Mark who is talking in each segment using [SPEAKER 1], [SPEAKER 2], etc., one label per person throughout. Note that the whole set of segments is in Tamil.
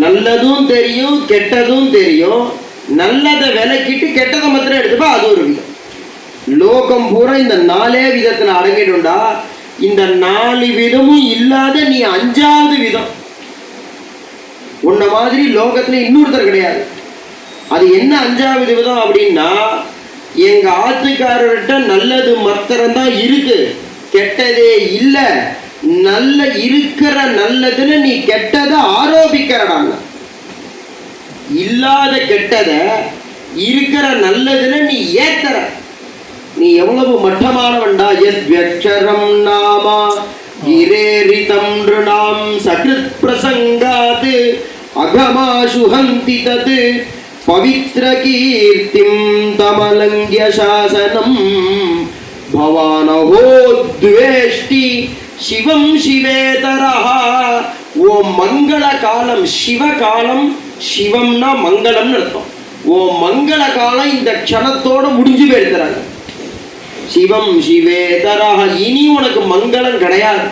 [SPEAKER 1] நல்லதும் தெரியும் கெட்டதும் தெரியும். நல்லதை விலக்கிட்டு கெட்டதை மாத்திரம் எடுத்துப்பா அது ஒரு விதம். லோகம் பூரா இந்த நாலே விதத்தில் அடங்கிடும்டா. இந்த நாலு விதமும் இல்லாத நீ அஞ்சாவது விதம். உன்ன மாதிரி லோகத்துல இன்னொருத்தர் கிடையாது. அது என்ன அஞ்சாவது விதம் அப்படின்னா எங்க ஆத்துக்காரர்கிட்ட நல்லது மாத்திரம் தான் இருக்கு. கெட்டதே இல்லை. நல்ல இருக்கிற நல்லதுன்னு நீ கெட்டதை ஆரோபிக்கிறடாங்க. இல்லாத கெட்டதை இருக்கிற நல்லதுன்னு நீ ஏத்தற. நீ எவ்வளவு மட்டமானவன்டா? எத் வெக்ஷரம் நாமா. கிரேரிதம் நாம் சகிருத் பிரசங்காது. அகமாசுஹந்தி தது பவித்ர கீர்த்திம் தமலங்கிய சாசனம். பவானஹோ துவேஷ்டி. சிவம் சிவேதரஹா ஓ மங்கள காலம் சிவ காலம் சிவம்னா மங்களம்னு அர்த்தம். ஓ மங்கள காலம் இந்த க்ஷணத்தோட முடிஞ்சு போயிருக்கிறாங்க. சிவம் சிவேதரஹ இனி உனக்கு மங்களம் கிடையாது.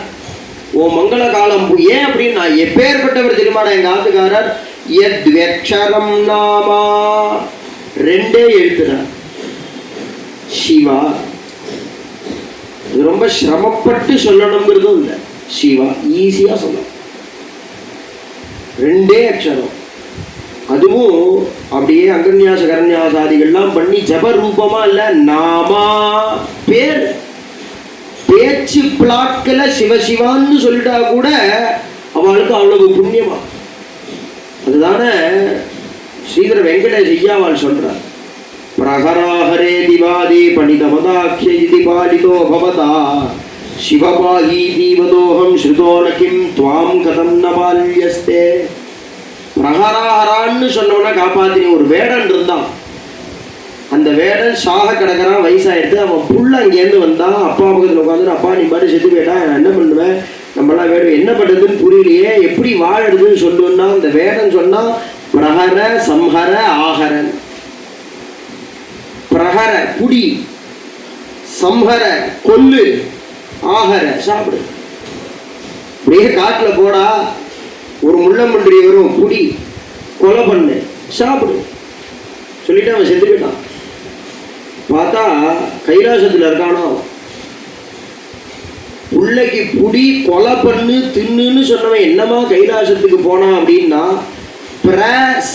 [SPEAKER 1] ஓ மங்கள காலம் ஏன் ஏன் நான் எப்பேற்பட்டவர் தெரியுமாடா எங்கள் ஆத்துக்காரர்? எத் வெக்ஷரம் நாமா. ரெண்டே எழுத்துறார். சிவா. இது ரொம்ப சிரமப்பட்டு சொல்லணுங்கிறதும் இல்லை. சிவா ஈஸியாக சொல்லணும். ரெண்டே அக்ஷரம். அதுவும் அப்படியே அங்கன்யாச கரன்யாசாதிகள்லாம் பண்ணி ஜப ரூபமா இல்லை நாமா பேர். பேச்சு பிளாக்கில் சிவசிவான்னு சொல்லிட்டா கூட அவளுக்கு அவ்வளவு புண்ணியமா? அதுதானே ஸ்ரீதர வெங்கடேஷ் ஐயாவால் प्रहराहरे பிரகராஹரே திவாதி பணிதமதாக்கிய இது பாலிதோ பவதா சிவபாகி தீவதோகம் ஸ்ருதோன கிம் துவாம் கதம் ந பிரகராஹரான்னு சொன்னவன காப்பாத்தினி ஒரு வேடன் இருந்தான். அந்த வேடன் சாக கிடக்கிறான் வயசாயிடுது அவன் புள்ள அங்கேருந்து வந்தான் அப்பா பக்கத்தில் உட்காந்து அப்பா நீ பாட்டு செத்து போயிட்டா நான் என்ன பண்ணுவேன்? நம்மளாம் வேடம் என்ன பண்ணுறதுன்னு புரியலையே எப்படி வாழறதுன்னு சொல்லுன்னா அந்த வேடன் சொன்னா பிரகர சம்ஹர ஆஹரன். அகர குடி சம்ஹர கொல்லு ஆஹர சாப்பிடு. அப்படியே காட்டுல போடா ஒரு முள்ளம்பன்றி வரும் குடி கொலை பண்ணு சாப்பிடு. சொல்லிட்டு அவன் செத்துக்கிட்டான். பார்த்தா கைலாசத்தில் இருக்கானோ? பிள்ளைக்கு புள்ளைக்கு புடி கொலை பண்ணு தின்னுன்னு சொன்னவன் என்னமா கைலாசத்துக்கு போனான் அப்படின்னா பிர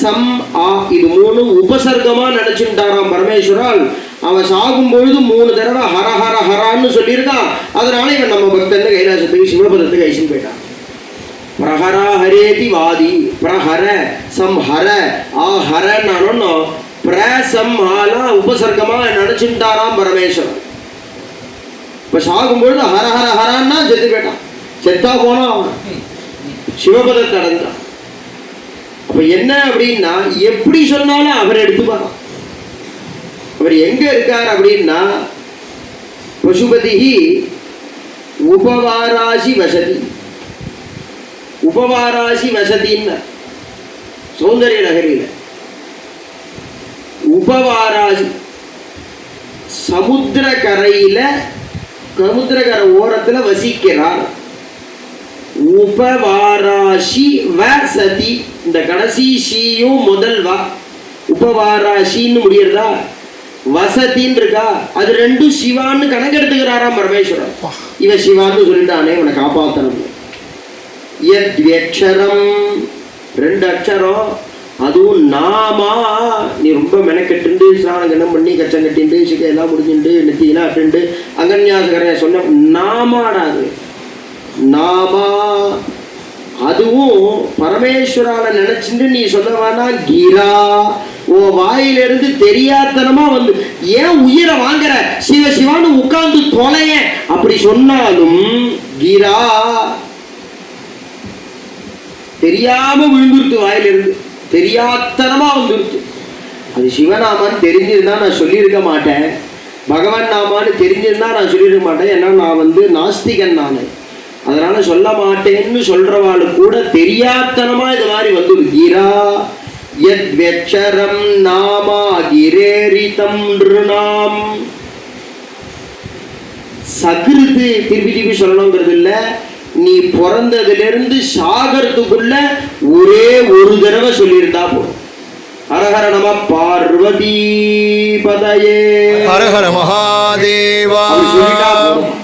[SPEAKER 1] சம் ஆ இது மூணும் உபசர்க்கமாக நினச்சிட்டாராம் பரமேஸ்வரால். அவன் சாகும் பொழுது மூணு தடவை ஹர ஹர ஹரான்னு சொல்லியிருக்கான் அதனால இவன் நம்ம பக்தன் கைலாச போய் சிவபதத்துக்கு ஐசன் போயிட்டான். பிரஹரா ஹரேதி வாதி பிரஹர சம் ஹர ஆ ஹரன்னு பிரசம் ஆலாம் உபசர்க்கமாக நினச்சிட்டாராம் பரமேஸ்வரன். இப்போ சாகும்பொழுது ஹர ஹர ஹரான்னா செத்து போயிட்டான். செத்தா போனா அவன். சிவபதத்தை அடைஞ்சான் அப்ப என்ன அப்படின்னா எப்படி சொன்னாலும் அவர் எடுத்துப்பாராம் அவர் எங்க இருக்கார் அப்படின்னா பசுபதி உபவாராசி வசதி. உபவாராசி வசதின்னு சௌந்தரிய நகரில். உபவாராசி சமுத்திரக்கரையில் சமுத்திரக்கரை ஓரத்தில் வசிக்கிறார். உபவாராசி வசதி இந்த கடைசி ஷீயும் முதல் வா. உபவாராசின்னு முடியறதா? வசதின்னு இருக்கா அது ரெண்டும் சிவான்னு கணக்கெடுத்துக்கிறாராம் பரமேஸ்வரன். இவன் சிவான்னு சொல்லிட்டானே இவனை காப்பாத்தணும். யத்யக்ஷரம் ரெண்டு அக்ஷரம். அதுவும் நாமா. நீ ரொம்ப மெனக்கெட்டுண்டு ஸ்நானம் கண்ணம் பண்ணி கச்சம் கட்டிண்டு சிக்க எல்லாம் முடிஞ்சுண்டு நெத்தியெல்லாம் அட்டுண்டு அங்கன்யாசகரைய சொன்ன நாமாடா அது. நாமா அதுவும் பரமேஸ்வரான நினைச்சுட்டு நீ சொல்ல கீரா ஓ வாயிலிருந்து தெரியாதனமா வந்து ஏன் உயிரை வாங்குற? சிவ சிவான்னு உட்கார்ந்து தொலைய. அப்படி சொன்னாலும் கீரா தெரியாம விழுந்துருத்து வாயிலிருந்து. தெரியாத்தனமா வந்துருச்சு அது சிவநாமான்னு தெரிஞ்சிருந்தா நான் சொல்லியிருக்க மாட்டேன். பகவான் நாமான்னு தெரிஞ்சிருந்தா நான் சொல்லியிருக்க மாட்டேன். ஏன்னா நான் வந்து நாஸ்திகன் நான். அதனால சொல்ல மாட்டேன்னு சொல்றவாளு கூட தெரியாத்தனமா இது மாதிரி வந்துரு கீரா யத் வெக்ஷரம் நாமா கிரேரிதம் நிருணாம் சகிருத்து திருப்பி திருப்பி சொல்லணுங்கிறது இல்ல நீ பிறந்ததிலிருந்து சாகறதுக்குள்ள ஒரே ஒரு தடவை சொல்லியிருந்தா போதும். ஹரஹர நம பார்வதி பதயே
[SPEAKER 2] ஹர ஹர மகாதேவா
[SPEAKER 1] சொல்லிட்டா போதும்.